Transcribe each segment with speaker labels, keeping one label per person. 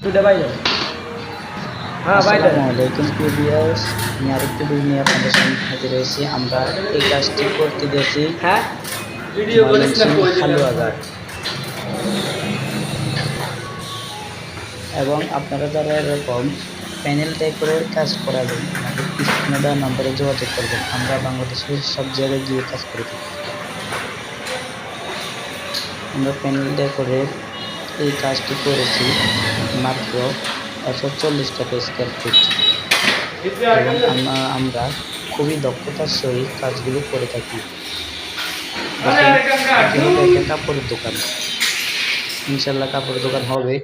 Speaker 1: দুটা বাইরে বাইরে
Speaker 2: আসসালামু আলাইকুম প্রিভিয়াস আমি আরেকটি ভিডিও নিয়ে আপনাদের সামনে হাজির হয়েছি আমরা এই কাজটি করতে গেছি
Speaker 1: হ্যাঁ ভিডিও করিস না কই দিলাম।
Speaker 2: হালুয়াঘাট এবং আপনারা যারা এরকম প্যানেল টাইপের কাজ করাবেন আমাদের স্ক্রিনে দেওয়া নম্বরে যোগাযোগ করবেন আমরা বাংলাদেশের সব জায়গায় গিয়ে কাজ করে থাকি আমরা প্যানেল ডেকোরের এই কাজটি করেছি মাত্র একশো চল্লিশ টাকা স্কোয়ার ফিট এবং আমরা খুবই দক্ষতার সহিত কাজগুলো করে থাকি। একটা কাপড়ের দোকান। ইনশাল্লাহ কাপড়ের দোকান হবে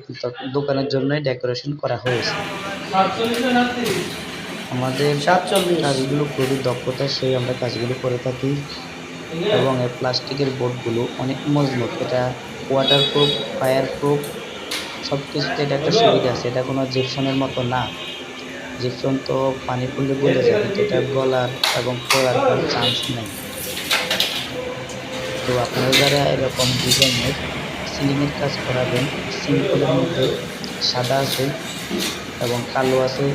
Speaker 2: দোকানের জন্যই ডেকোরেশন করা হয়েছে। আমাদের
Speaker 1: সাতচল্লিশ।
Speaker 2: কাজগুলো খুবই দক্ষতার সহিত আমরা কাজগুলো করে থাকি। এবং এই প্লাস্টিকের বোর্ডগুলো অনেক মজবুত। এটা ওয়াটার প্রুফ ফায়ার প্রুফ সব কিছুতে এটা একটা সুবিধা আছে এটা কোনো জিপসনের মতো না। জিপসন তো পানি পড়লে গলে যায় কিন্তু এটা গলার এবং পড়ার কোনো চান্স নেই। তো আপনারা যারা এরকম ডিজাইনের সিলিংয়ের কাজ করাবেন সিম্পলের মধ্যে সাদা আছে এবং কালো আছে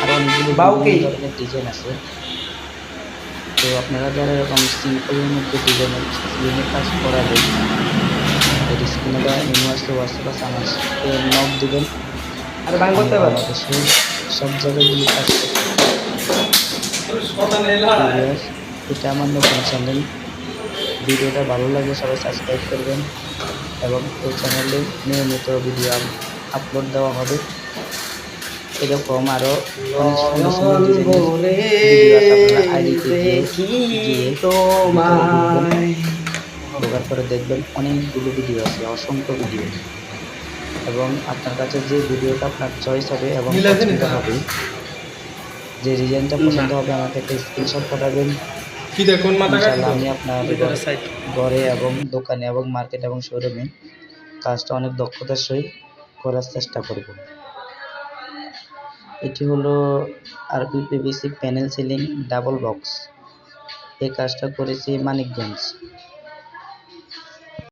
Speaker 2: আরও অনেকগুলো ধরনের ডিজাইন আছে। তো আপনারা যারা এরকম সিম্পলের মধ্যে ডিজাইনের সিলিংয়ের কাজ করাবেন ইমো আসলে হোয়াটসঅ্যাপ আছে আমার নক দেবেন।
Speaker 1: আর বাং করতে পারো
Speaker 2: বাংলাদেশের সব জায়গাগুলি কাজ এটা আমার নতুন চ্যানেল ভিডিওটা ভালো লাগলে সবাই সাবস্ক্রাইব করবেন এবং এই চ্যানেলে নিয়মিত ভিডিও আপলোড দেওয়া হবে। এরকম আরও অনেক সুন্দর সুন্দর পরে দেখবেন অনেকগুলো ভিডিও আছে অসংখ্য ভিডিও এবং আপনার কাছে যে ভিডিওটা আপনার চয়েস হবে এবং পছন্দ হবে যে ডিজাইনটা পছন্দ হবে আমাকে একটা স্ক্রিনশট পাঠাবেন। আমি আপনার ঘরে এবং দোকানে এবং মার্কেট এবং শোরুমে কাজটা অনেক দক্ষতার সহিত করার চেষ্টা করব। এটি হলো আরবি PVC panel ceiling double box এই কাজটা করেছি মানিকগঞ্জ